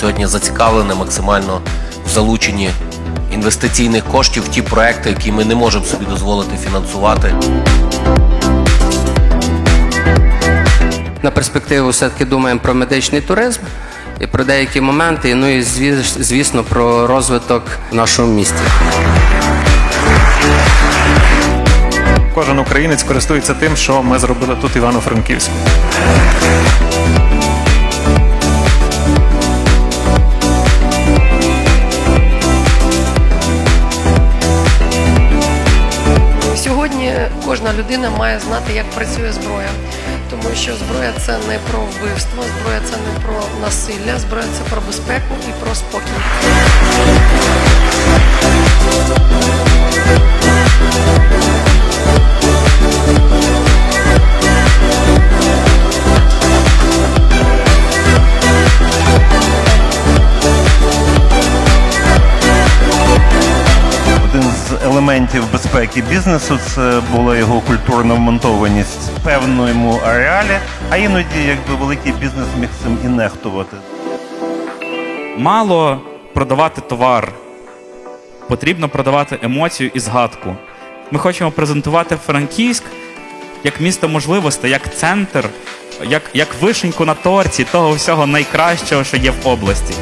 сьогодні зацікавлене максимально в залученні інвестиційних коштів в ті проекти, які ми не можемо собі дозволити фінансувати. На перспективу все-таки думаємо про медичний туризм і про деякі моменти, ну і звіс- звісно про розвиток в нашому місті. Кожен українець користується тим, що ми зробили тут Івано-Франківську. Кожна людина має знати, як працює зброя, тому що зброя це не про вбивство, зброя це не про насилля, зброя це про безпеку і про спокій. Елементів безпеки бізнесу це була його культурна вмонтованість в певному ареалі, а іноді якби великий бізнес міг цим і нехтувати. Мало продавати товар, потрібно продавати емоцію і згадку. Ми хочемо презентувати Франківськ як місто можливостей, як центр, як, як вишеньку на торті того всього найкращого, що є в області.